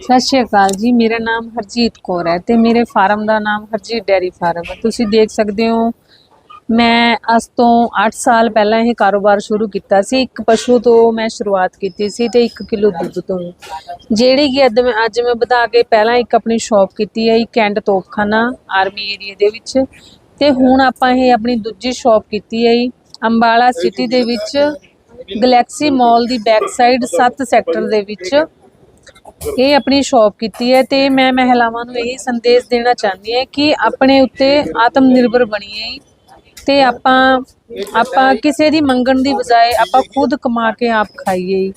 ਸਤਿ ਸ਼੍ਰੀ ਅਕਾਲ ਜੀ, ਮੇਰਾ ਨਾਮ ਹਰਜੀਤ ਕੌਰ ਹੈ ਤੇ ਮੇਰੇ ਫਾਰਮ ਦਾ ਨਾਮ ਹਰਜੀਤ ਡੈਰੀ ਫਾਰਮ ਹੈ। ਤੁਸੀਂ ਦੇਖ ਸਕਦੇ ਹੋ, ਮੈਂ ਅੱਜ ਤੋਂ 8 ਸਾਲ ਪਹਿਲਾਂ ਇਹ ਕਾਰੋਬਾਰ ਸ਼ੁਰੂ ਕੀਤਾ ਸੀ। ਇੱਕ ਪਸ਼ੂ ਤੋਂ ਮੈਂ ਸ਼ੁਰੂਆਤ ਕੀਤੀ ਸੀ ਤੇ 1 ਕਿਲੋ ਦੁੱਧ ਤੋਂ। ਜਿਹੜੀ ਕਿ ਅੱਜ ਮੈਂ ਅੱਜ ਮੈਂ ਵਧਾ ਕੇ ਪਹਿਲਾਂ ਇੱਕ ਆਪਣੀ ਸ਼ਾਪ ਕੀਤੀ ਹੈ ਕੈਂਟ ਤੋਪਖਾਨਾ ਆਰਮੀ ਏਰੀਆ ਦੇ ਵਿੱਚ। ਤੇ ਹੁਣ ਆਪਾਂ ਇਹ ਆਪਣੀ ਦੂਜੀ ਸ਼ਾਪ ਕੀਤੀ ਹੈ ਅੰਬਾਲਾ ਸਿਟੀ ਦੇ ਵਿੱਚ, ਗੈਲੈਕਸੀ ਮਾਲ ਦੀ ਬੈਕ ਸਾਈਡ 7 ਸੈਕਟਰ ਦੇ ਵਿੱਚ। ਇਹ ਆਪਣੀ ਸ਼ਾਪ ਕੀਤੀ ਹੈ ਤੇ ਮੈਂ ਮਹਿਲਾਵਾਂ ਨੂੰ ਇਹ ਸੰਦੇਸ਼ ਦੇਣਾ ਚਾਹੁੰਦੀ ਹਾਂ ਕਿ ਆਪਣੇ ਉੱਤੇ ਆਤਮ ਨਿਰਭਰ ਬਣੀਏ ਤੇ ਆਪਾਂ ਆਪਾਂ ਕਿਸੇ ਦੀ ਮੰਗਣ ਦੀ ਬਜਾਏ ਆਪਾਂ ਖੁਦ ਕਮਾ ਕੇ ਆਪ ਖਾਈਏ।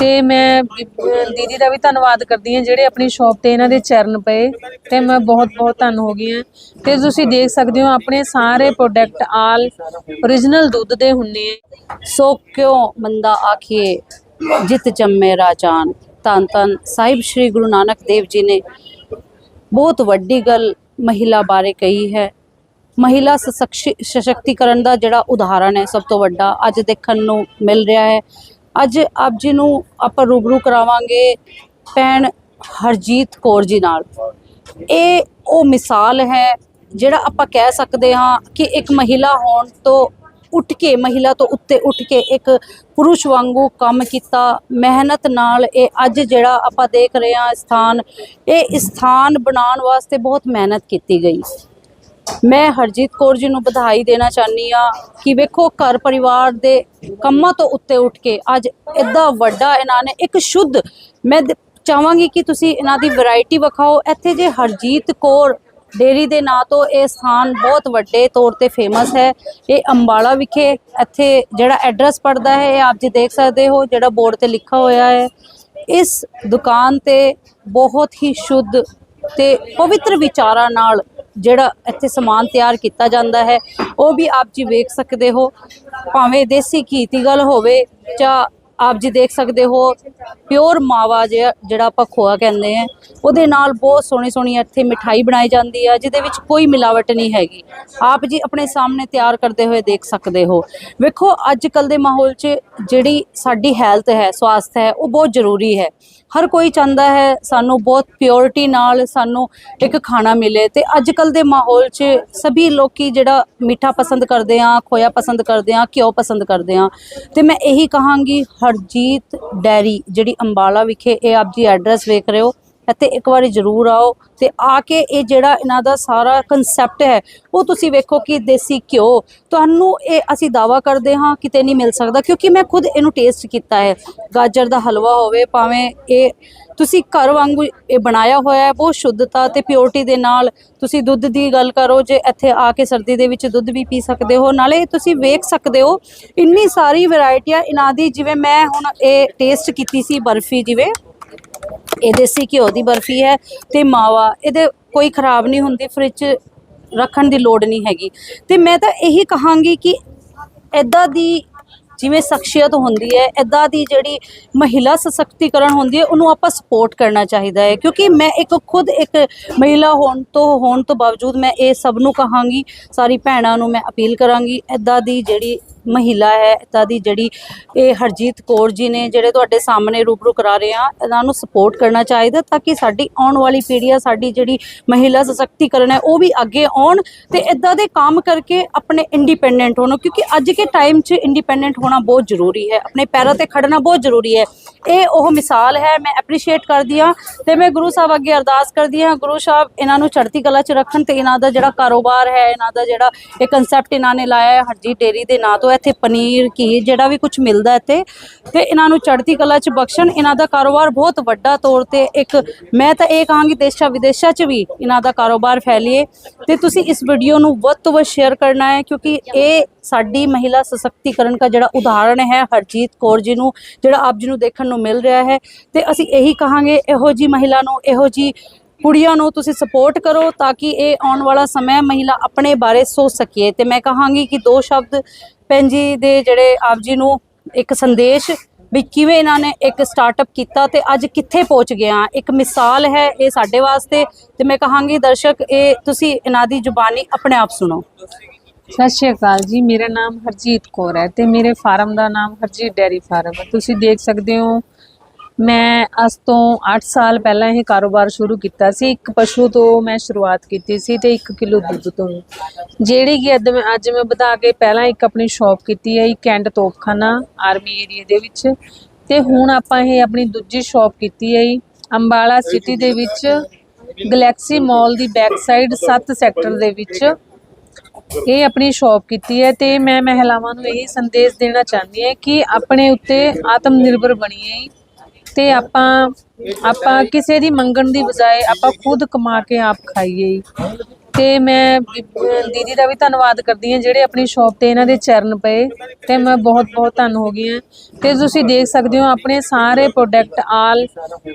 ਤੇ ਮੈਂ ਦੀਦੀ ਦਾ ਵੀ ਧੰਨਵਾਦ ਕਰਦੀ ਹਾਂ ਜਿਹੜੇ ਆਪਣੀ ਸ਼ਾਪ ਤੇ ਇਹਨਾਂ ਦੇ ਚਰਨ ਪਏ ਤੇ ਮੈਂ ਬਹੁਤ ਬਹੁਤ ਧੰਨ ਹੋ ਗਈ ਹਾਂ। ਤੇ ਤੁਸੀਂ ਦੇਖ ਸਕਦੇ ਹੋ ਆਪਣੇ ਸਾਰੇ ਪ੍ਰੋਡਕਟ ਆਲ origignal ਦੁੱਧ ਦੇ ਹੁੰਨੇ ਸੋ ਕਿਉਂ ਮੰਦਾ ਆਖੀਏ, ਜਿਤ ਜੰਮੇ ਰਾਜਾਨ। ਧੰਨ ਧੰਨ ਸਾਹਿਬ ਸ੍ਰੀ ਗੁਰੂ ਨਾਨਕ ਦੇਵ ਜੀ ਨੇ ਬਹੁਤ ਵੱਡੀ ਗੱਲ ਮਹਿਲਾ ਬਾਰੇ ਕਹੀ ਹੈ। ਮਹਿਲਾ ਸਸ਼ਕਤੀਕਰਨ ਦਾ ਜਿਹੜਾ ਉਦਾਹਰਣ ਹੈ ਸਭ ਤੋਂ ਵੱਡਾ, ਅੱਜ ਦੇਖਣ ਨੂੰ ਮਿਲ ਰਿਹਾ ਹੈ। ਅੱਜ ਆਪ ਜੀ ਨੂੰ ਆਪਾਂ ਰੂਬਰੂ ਕਰਾਵਾਂਗੇ ਭੈਣ ਹਰਜੀਤ ਕੌਰ ਜੀ ਨਾਲ। ਇਹ ਉਹ ਮਿਸਾਲ ਹੈ ਜਿਹੜਾ ਆਪਾਂ ਕਹਿ ਸਕਦੇ ਹਾਂ ਕਿ ਇੱਕ ਮਹਿਲਾ ਹੋਣ ਤੋਂ ਉੱਠ ਕੇ ਮਹਿਲਾ ਤੋਂ ਉੱਤੇ ਉੱਠ ਕੇ ਇੱਕ ਪੁਰਸ਼ ਵਾਂਗੂ ਕੰਮ ਕੀਤਾ। ਮਿਹਨਤ ਨਾਲ ਇਹ ਅੱਜ ਜਿਹੜਾ ਆਪਾਂ ਦੇਖ ਰਹੇ ਹਾਂ ਸਥਾਨ, ਇਹ ਸਥਾਨ ਬਣਾਉਣ ਵਾਸਤੇ ਬਹੁਤ ਮਿਹਨਤ ਕੀਤੀ ਗਈ। ਮੈਂ ਹਰਜੀਤ ਕੌਰ ਜੀ ਨੂੰ ਵਧਾਈ ਦੇਣਾ ਚਾਹਨੀ ਆ ਕਿ ਵੇਖੋ ਘਰ ਪਰਿਵਾਰ ਦੇ ਕੰਮਾਂ ਤੋਂ ਉੱਤੇ ਉੱਠ ਕੇ ਅੱਜ ਇੱਦਾਂ ਵੱਡਾ ਇਹਨਾਂ ਨੇ ਇੱਕ ਸ਼ੁੱਧ, ਮੈਂ ਦ- ਚਾਹਾਂਗੀ ਕਿ ਤੁਸੀਂ ਇਹਨਾਂ ਦੀ ਵੈਰਾਈਟੀ ਵਿਖਾਓ। ਇੱਥੇ ਜੇ ਹਰਜੀਤ ਕੌਰ ਡੇਰੀ ਦੇ ਨਾਂ ਤੋਂ ਇਹ ਸਥਾਨ ਬਹੁਤ ਵੱਡੇ ਤੌਰ ਤੇ ਫੇਮਸ ਹੈ। ਇਹ ਅੰਬਾਲਾ ਵਿਖੇ ਇੱਥੇ ਜਿਹੜਾ ਐਡਰੈਸ ਪੜਦਾ ਹੈ, ਇਹ ਆਪ ਜੀ ਦੇਖ ਸਕਦੇ ਹੋ, ਜਿਹੜਾ ਬੋਰਡ ਤੇ ਲਿਖਿਆ ਹੋਇਆ ਹੈ। ਇਸ ਦੁਕਾਨ ਤੇ ਬਹੁਤ ਹੀ ਸ਼ੁੱਧ ਤੇ ਪਵਿੱਤਰ ਵਿਚਾਰਾਂ ਨਾਲ ਜਿਹੜਾ ਇੱਥੇ ਸਮਾਨ ਤਿਆਰ ਕੀਤਾ ਜਾਂਦਾ ਹੈ। ਉਹ ਵੀ ਆਪ ਜੀ ਵੇਖ ਸਕਦੇ ਹੋ, ਭਾਵੇਂ ਦੇਸੀ ਘੀ ਦੀ ਗੱਲ ਹੋਵੇ ਜਾਂ ਆਪ ਜੀ ਦੇਖ ਸਕਦੇ ਹੋ ਪਿਓਰ ਮਾਵਾ ਜਿਹਾ- ਜਿਹੜਾ ਆਪਾਂ ਖੋਆ ਕਹਿੰਦੇ ਆ। ਉਹਦੇ ਨਾਲ ਬਹੁਤ ਸੋਹਣੀ ਸੋਹਣੀ ਇੱਥੇ ਮਿਠਾਈ ਬਣਾਈ ਜਾਂਦੀ ਆ, ਜਿਹਦੇ ਵਿੱਚ ਕੋਈ ਮਿਲਾਵਟ ਨਹੀਂ ਹੈਗੀ। ਆਪ ਜੀ ਆਪਣੇ ਸਾਹਮਣੇ ਤਿਆਰ ਕਰਦੇ ਹੋਏ ਦੇਖ ਸਕਦੇ ਹੋ। ਵੇਖੋ, ਅੱਜ ਕੱਲ ਦੇ ਮਾਹੌਲ 'ਚ ਜਿਹੜੀ ਸਾਡੀ ਹੈਲਥ ਹੈ, ਸਵਾਸਥ ਹੈ, ਉਹ ਬਹੁਤ ਜ਼ਰੂਰੀ ਹੈ। ਹਰ ਕੋਈ ਚਾਹੁੰਦਾ ਹੈ ਸਾਨੂੰ ਬਹੁਤ ਪਿਓਰਿਟੀ ਨਾਲ ਸਾਨੂੰ ਇੱਕ ਖਾਣਾ ਮਿਲੇ ਤੇ ਅੱਜ ਕੱਲ ਦੇ ਮਾਹੌਲ 'ਚ ਸਭੀ ਲੋਕੀ ਜਿਹੜਾ ਮਿੱਠਾ ਪਸੰਦ ਕਰਦੇ ਆ, ਖੋਇਆ ਪਸੰਦ ਕਰਦੇ ਆ, ਘਿਓ ਪਸੰਦ ਕਰਦੇ ਆ। ਤੇ ਮੈਂ ਇਹੀ ਕਹਾਂਗੀ, ਹਰਜੀਤ ਡੈਰੀ, ਜਿਹੜੀ ਅੰਬਾਲਾ ਵਿਖੇ ਇਹ ਆਪ ਜੀ ਐਡਰੈਸ ਵੇਖ ਰਹੇ ਹੋ। ਇੱਥੇ ਇੱਕ ਵਾਰੀ ਜ਼ਰੂਰ ਆਓ ਤੇ ਆ ਕੇ ਇਹ ਜਿਹੜਾ ਇਹਨਾਂ ਦਾ ਸਾਰਾ ਕਨਸੈਪਟ ਹੈ, ਉਹ ਤੁਸੀਂ ਵੇਖੋ ਕਿ ਦੇਸੀ ਘਿਓ, ਤੁਹਾਨੂੰ ਇਹ ਅਸੀਂ ਦਾਵਾ ਕਰਦੇ ਹਾਂ ਕਿਤੇ ਨਹੀਂ ਮਿਲ ਸਕਦਾ ਕਿਉਂਕਿ ਮੈਂ ਖੁਦ ਇਹਨੂੰ ਟੇਸਟ ਕੀਤਾ ਹੈ। ਗਾਜਰ ਦਾ ਹਲਵਾ ਹੋਵੇ ਭਾਵੇਂ ਇਹ ਤੁਸੀਂ ਘਰ ਵਾਂਗੂ ਇਹ ਬਣਾਇਆ ਹੋਇਆ ਹੈ, ਬਹੁਤ ਸ਼ੁੱਧਤਾ ਤੇ ਪਿਓਰਟੀ ਦੇ ਨਾਲ ਤੁਸੀਂ ਦੁੱਧ ਦੀ ਗੱਲ ਕਰੋ, ਜੇ ਇੱਥੇ ਆ ਕੇ ਸਰਦੀ ਦੇ ਵਿੱਚ ਦੁੱਧ ਵੀ ਪੀ ਸਕਦੇ ਹੋ, ਨਾਲੇ ਤੁਸੀਂ ਵੇਖ ਸਕਦੇ ਹੋ ਇੰਨੀ ਸਾਰੀ ਵੈਰਾਈਟੀਆਂ ਇਹਨਾਂ ਦੀ, ਜਿਵੇਂ ਮੈਂ ਹੁਣ ਇਹ ਟੇਸਟ ਕੀਤੀ ਸੀ ਬਰਫੀ ਜਿਵੇਂ। ਇਹ ਦੇਸੀ ਘਿਓ ਦੀ ਬਰਫੀ ਹੈ ਤੇ ਮਾਵਾ, ਇਹਦੇ ਕੋਈ ਖਰਾਬ ਨਹੀਂ ਹੁੰਦੀ ਫ੍ਰਿਜ 'ਚ ਰੱਖਣ ਦੀ ਲੋੜ ਨਹੀਂ ਹੈਗੀ। ਤੇ ਮੈਂ ਤਾਂ ਇਹੀ ਕਹਾਂਗੀ ਕਿ ਐਦਾਂ ਦੀ ਜਿਵੇਂ ਸ਼ਖਸੀਅਤ ਹੁੰਦੀ ਹੈ ਐਦਾਂ ਦੀ ਜਿਹੜੀ ਮਹਿਲਾ ਸਸ਼ਕਤੀਕਰਨ ਹੁੰਦੀ ਹੈ, ਉਹਨੂੰ ਆਪਾਂ ਸਪੋਰਟ ਕਰਨਾ ਚਾਹੀਦਾ ਹੈ। ਕਿਉਂਕਿ ਮੈਂ ਇੱਕ ਖੁਦ ਇੱਕ ਮਹਿਲਾ ਹੋਣ ਤੋਂ ਹੋਣ ਤੋਂ ਬਾਵਜੂਦ ਮੈਂ ਇਹ ਸਭ ਨੂੰ ਕਹਾਂਗੀ, ਸਾਰੀ ਭੈਣਾਂ ਨੂੰ ਮੈਂ ਅਪੀਲ ਕਰਾਂਗੀ ਐਦਾਂ ਦੀ ਜਿਹੜੀ ਮਹਿਲਾ ਹੈ ਐਦਾਂ ਦੀ ਜਿਹੜੀ ਇਹ ਹਰਜੀਤ ਕੌਰ ਜੀ ਨੇ ਜਿਹੜੇ ਤੁਹਾਡੇ ਸਾਹਮਣੇ ਰੂਬਰੂ ਕਰਾ ਰਹੇ ਆ ਇਹਨਾਂ ਨੂੰ ਸਪੋਰਟ ਕਰਨਾ ਚਾਹੀਦਾ ਤਾਂ ਕਿ ਸਾਡੀ ਆਉਣ ਵਾਲੀ ਪੀੜ੍ਹੀ ਆ, ਸਾਡੀ ਜਿਹੜੀ ਮਹਿਲਾ ਸਸ਼ਕਤੀਕਰਨ ਹੈ, ਉਹ ਵੀ ਅੱਗੇ ਆਉਣ ਤੇ ਇਦਾਂ ਦੇ ਕੰਮ ਕਰਕੇ ਆਪਣੇ ਇੰਡੀਪੈਂਡੈਂਟ ਹੋਣ, ਕਿਉਂਕਿ ਅੱਜ ਕੇ ਟਾਈਮ 'ਚ ਇੰਡੀਪੈਂਡੈਂਟ ਹੋਣਾ ਬਹੁਤ ਜ਼ਰੂਰੀ ਹੈ, ਆਪਣੇ ਪੈਰਾਂ ਤੇ ਖੜਨਾ ਬਹੁਤ ਜ਼ਰੂਰੀ ਹੈ। ਇਹ ਉਹ ਮਿਸਾਲ ਹੈ, ਮੈਂ ਐਪਰੀਸ਼ੀਏਟ ਕਰਦੀ ਹਾਂ ਤੇ ਮੈਂ ਗੁਰੂ ਸਾਹਿਬ ਅੱਗੇ ਅਰਦਾਸ ਕਰਦੀ ਹਾਂ, ਗੁਰੂ ਸਾਹਿਬ ਇਹਨਾਂ ਨੂੰ ਚੜ੍ਹਦੀ ਕਲਾ 'ਚ ਰੱਖਣ ਤੇ ਇਹਨਾਂ ਦਾ ਜਿਹੜਾ ਕਾਰੋਬਾਰ ਹੈ, ਇਹਨਾਂ ਦਾ ਜਿਹੜਾ ਇਹ ਕਨਸੈਪਟ ਇਹਨਾਂ ਨੇ ਲਾਇਆ ਹੈ, ਹਰਜੀਤ ਡੇਰੀ ਦੇ ਨਾਂ ਤੋਂ ਇੱਥੇ ਪਨੀਰ, ਘੀ ਜਿਹੜਾ ਵੀ ਕੁਝ ਮਿਲਦਾ ਇੱਥੇ ਤੇ ਇਹਨਾਂ ਨੂੰ ਚੜ੍ਹਦੀ ਕਲਾ 'ਚ ਬਖਸ਼ਣ। ਇਹਨਾਂ ਦਾ ਕਾਰੋਬਾਰ ਬਹੁਤ ਵੱਡਾ ਤੌਰ ਤੇ ਇੱਕ, ਮੈਂ ਤਾਂ ਇਹ ਕਹਾਂਗੀ ਦੇਸ਼ਾਂ ਵਿਦੇਸ਼ਾਂ 'ਚ ਵੀ ਇਹਨਾਂ ਦਾ ਕਾਰੋਬਾਰ ਫੈਲੀਏ ਤੇ ਤੁਸੀਂ ਇਸ ਵੀਡੀਓ ਨੂੰ ਵੱਧ ਤੋਂ ਵੱਧ ਸ਼ੇਅਰ ਕਰਨਾ ਹੈ ਕਿਉਂਕਿ ਇਹ ਸਾਡੀ ਮਹਿਲਾ ਸਸ਼ਕਤੀਕਰਨ ਦਾ ਜਿਹੜਾ ਉਦਾਹਰਣ ਹੈ ਹਰਜੀਤ ਕੌਰ ਜੀ ਨੂੰ, ਜਿਹੜਾ ਆਪ ਜੀ ਨੂੰ ਦੇਖਣ ਨੂੰ ਮਿਲ ਰਿਹਾ ਹੈ ਤੇ ਅਸੀਂ ਇਹੀ ਕਹਾਂਗੇ ਇਹੋ ਜੀ ਮਹਿਲਾ ਨੂੰ, ਇਹੋ ਜੀ ਕੁੜੀਆਂ ਨੂੰ ਤੁਸੀਂ ਸਪੋਰਟ ਕਰੋ ਤਾਂ ਕਿ ਇਹ ਆਉਣ ਵਾਲਾ ਸਮਾਂ ਮਹਿਲਾ ਆਪਣੇ ਬਾਰੇ ਸੋਚ ਸਕੀਏ। ਤੇ ਮੈਂ ਕਹਾਂਗੀ ਕਿ ਦੋ ਸ਼ਬਦ ਭੈਣ ਜੀ ਦੇ ਜਿਹੜੇ ਆਪ ਜੀ ਨੂੰ ਇੱਕ ਸੰਦੇਸ਼ ਵੀ ਕਿਵੇਂ ਇਹਨਾਂ ਨੇ ਇੱਕ ਸਟਾਰਟਅਪ ਕੀਤਾ ਤੇ ਅੱਜ ਕਿੱਥੇ ਪਹੁੰਚ ਗਿਆ ਇੱਕ ਮਿਸਾਲ ਹੈ ਇਹ ਸਾਡੇ ਵਾਸਤੇ ਤੇ ਮੈਂ ਕਹਾਂਗੀ ਦਰਸ਼ਕ, ਇਹ ਤੁਸੀਂ ਇਹਨਾਂ ਦੀ ਜ਼ੁਬਾਨੀ ਆਪਣੇ ਆਪ ਸੁਣੋ। ਸਤਿ ਸ਼੍ਰੀ ਅਕਾਲ ਜੀ, ਮੇਰਾ ਨਾਮ ਹਰਜੀਤ ਕੌਰ ਹੈ ਤੇ ਮੇਰੇ ਫਾਰਮ ਦਾ ਨਾਮ ਹਰਜੀਤ ਡੈਰੀ ਫਾਰਮ ਹੈ। ਤੁਸੀਂ ਦੇਖ ਸਕਦੇ ਹੋ ਮੈਂ ਅੱਜ ਤੋਂ 8 ਸਾਲ ਪਹਿਲਾਂ ਇਹ ਕਾਰੋਬਾਰ ਸ਼ੁਰੂ ਕੀਤਾ ਸੀ। ਇੱਕ ਪਸ਼ੂ ਤੋਂ ਮੈਂ ਸ਼ੁਰੂਆਤ ਕੀਤੀ ਸੀ ਤੇ 1 ਕਿਲੋ ਦੁੱਧ ਤੋਂ। ਜਿਹੜੀ ਕਿ ਅੱਜ ਮੈਂ ਅੱਜ ਮੈਂ ਵਧਾ ਕੇ ਪਹਿਲਾਂ ਇੱਕ ਆਪਣੀ ਸ਼ਾਪ ਕੀਤੀ ਹੈ, ਇੱਕ ਕੈਂਟ ਤੋਪਖਾਨਾ ਆਰਮੀ ਏਰੀਆ ਦੇ ਵਿੱਚ। ਤੇ ਹੁਣ ਆਪਾਂ ਇਹ ਆਪਣੀ ਦੂਜੀ ਸ਼ਾਪ ਕੀਤੀ ਹੈ ਅੰਬਾਲਾ ਸਿਟੀ ਦੇ ਵਿੱਚ। ਗੈਲੈਕਸੀ ਮਾਲ ਦੀ ਬੈਕ ਸਾਈਡ 7 ਸੈਕਟਰ ਦੇ ਵਿੱਚ ਇਹ ਆਪਣੀ ਸ਼ਾਪ ਕੀਤੀ ਹੈ ਤੇ ਮੈਂ ਮਹਿਲਾਵਾਂ ਨੂੰ ਇਹ ਸੰਦੇਸ਼ ਦੇਣਾ ਚਾਹੁੰਦੀ ਹਾਂ ਕਿ ਆਪਣੇ ਉੱਤੇ ਆਤਮ ਨਿਰਭਰ ਬਣੀਏ। ਤੇ ਆਪਾਂ ਆਪਾਂ ਕਿਸੇ ਦੀ ਮੰਗਣ ਦੀ ਬਜਾਏ ਆਪਾਂ ਖੁਦ ਕਮਾ ਕੇ ਆਪ ਖਾਈਏ ਤੇ ਮੈਂ, ਦੀਦੀ ਦਾ ਵੀ ਧੰਨਵਾਦ ਕਰਦੀ ਹਾਂ, ਜਿਹੜੇ ਆਪਣੀ ਸ਼ਾਪ ਤੇ ਇਹਨਾਂ ਦੇ ਚਰਨ ਪਏ, ਤੇ ਮੈਂ ਬਹੁਤ ਬਹੁਤ ਧੰਨ ਹੋ ਗਈ ਹਾਂ। ਤੇ ਤੁਸੀਂ ਦੇਖ ਸਕਦੇ ਹੋ, ਆਪਣੇ ਸਾਰੇ ਪ੍ਰੋਡਕਟ ਆਲ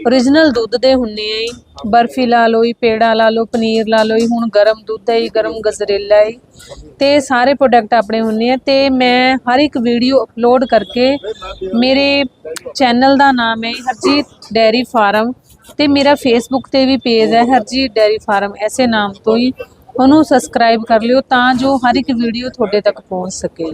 origignal ਦੁੱਧ ਦੇ ਹੁੰਨੇ ਆ ਬਰਫੀ ਲਾ ਲਓ ਜੀ, ਪੇੜਾ ਲਾ ਲਓ, ਪਨੀਰ ਲਾ ਲਓ ਜੀ, ਹੁਣ ਗਰਮ ਦੁੱਧ ਹੈ ਜੀ, ਗਰਮ ਗਜਰੇਲਾ ਹੈ ਜੀ। ਤੇ ਸਾਰੇ ਪ੍ਰੋਡਕਟ ਆਪਣੇ ਹੁੰਨੇ ਆ, ਤੇ ਮੈਂ ਹਰ ਇੱਕ ਵੀਡੀਓ ਅਪਲੋਡ ਕਰਕੇ ਮੇਰੇ ਚੈਨਲ ਦਾ ਨਾਮ ਹੈ ਹਰਜੀਤ ਡੈਰੀ ਫਾਰਮ। ਤੇ ਮੇਰਾ ਫੇਸਬੁੱਕ ਤੇ ਵੀ ਪੇਜ ਹੈ ਹਰਜੀਤ ਡੈਰੀ ਫਾਰਮ ਐਸੇ ਨਾਮ ਤੋਂ ਹੀ। ਉਹਨੂੰ ਸਬਸਕ੍ਰਾਈਬ ਕਰ ਲਿਓ ਤਾਂ ਜੋ ਹਰ ਇੱਕ ਵੀਡੀਓ ਤੁਹਾਡੇ ਤੱਕ ਪਹੁੰਚ ਸਕੇ।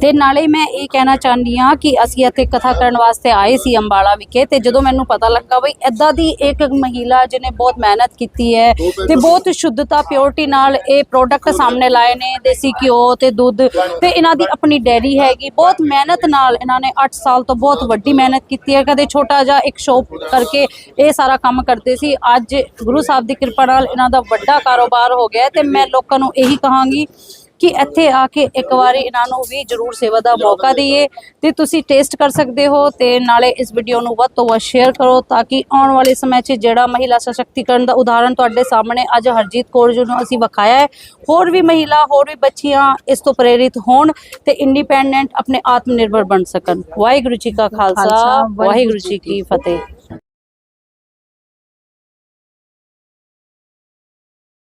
ਤੇ ਨਾਲੇ ਮੈਂ ਇਹ ਕਹਿਣਾ ਚਾਹੁੰਦੀ ਹਾਂ ਕਿ ਅਸੀਂ ਇੱਥੇ ਕਥਾ ਕਰਨ ਵਾਸਤੇ ਆਏ ਸੀ ਅੰਬਾਲਾ ਵਿਖੇ ਤੇ ਜਦੋਂ ਮੈਨੂੰ ਪਤਾ ਲੱਗਾ ਬਈ ਐਦਾਂ ਦੀ ਇੱਕ ਮਹਿਲਾ ਜਿਹਨੇ ਬਹੁਤ ਮਿਹਨਤ ਕੀਤੀ ਹੈ ਤੇ ਬਹੁਤ ਸ਼ੁੱਧਤਾ ਪਿਓਰਟੀ ਨਾਲ ਇਹ ਪ੍ਰੋਡਕਟ ਸਾਹਮਣੇ ਲਾਏ ਨੇ, ਦੇਸੀ ਘਿਓ ਤੇ ਦੁੱਧ ਤੇ ਇਹਨਾਂ ਦੀ ਆਪਣੀ ਡੈਰੀ ਹੈਗੀ, ਬਹੁਤ ਮਿਹਨਤ ਨਾਲ ਇਹਨਾਂ ਨੇ 8 ਸਾਲ ਤੋਂ ਬਹੁਤ ਵੱਡੀ ਮਿਹਨਤ ਕੀਤੀ ਹੈ, ਕਦੇ ਛੋਟਾ ਜਿਹਾ ਇੱਕ ਸ਼ੋਪ ਕਰਕੇ ਇਹ ਸਾਰਾ ਕੰਮ ਕਰਦੇ ਸੀ। ਅੱਜ ਗੁਰੂ ਸਾਹਿਬ ਦੀ ਕਿਰਪਾ ਨਾਲ ਇਹਨਾਂ ਦਾ ਵੱਡਾ ਕਾਰੋਬਾਰ ਹੋ ਗਿਆ। ਹੈ ਤੇ ਮੈਂ ਲੋਕਾਂ ਨੂੰ ਇਹੀ ਕਹਾਂਗੀ ਕਿ ਇੱਥੇ ਆ ਕੇ ਇੱਕ ਵਾਰੀ ਇਹਨਾਂ ਨੂੰ ਵੀ ਜਰੂਰ ਸੇਵਾ ਦਾ ਮੌਕਾ ਦਈਏ ਤੇ ਤੁਸੀਂ ਟੇਸਟ ਕਰ ਸਕਦੇ ਹੋ ਤੇ ਨਾਲੇ ਇਸ ਵੀਡੀਓ ਨੂੰ ਵੱਧ ਤੋਂ ਵੱਧ ਸ਼ੇਅਰ ਕਰੋ ਤਾਂ ਕਿ ਆਉਣ ਵਾਲੇ ਸਮੇਂ 'ਚ ਜਿਹੜਾ ਮਹਿਲਾ ਸਸ਼ਕਤੀਕਰਨ ਦਾ ਉਦਾਹਰਣ ਤੁਹਾਡੇ ਸਾਹਮਣੇ ਅੱਜ ਹਰਜੀਤ ਕੌਰ ਜੀ ਨੂੰ ਅਸੀਂ ਵਿਖਾਇਆ ਹੈ ਹੋਰ ਵੀ ਮਹਿਲਾ ਹੋਰ ਵੀ ਬੱਚੀਆਂ ਇਸ ਤੋਂ ਪ੍ਰੇਰਿਤ ਹੋਣ ਤੇ ਇੰਡੀਪੈਂਡੈਂਟ ਆਪਣੇ ਆਤਮ ਨਿਰਭਰ ਬਣ ਸਕਣ। ਵਾਹਿਗੁਰੂ ਜੀ ਕਾ ਖਾਲਸਾ, ਵਾਹਿਗੁਰੂ ਜੀ ਕੀ ਫਤਿਹ।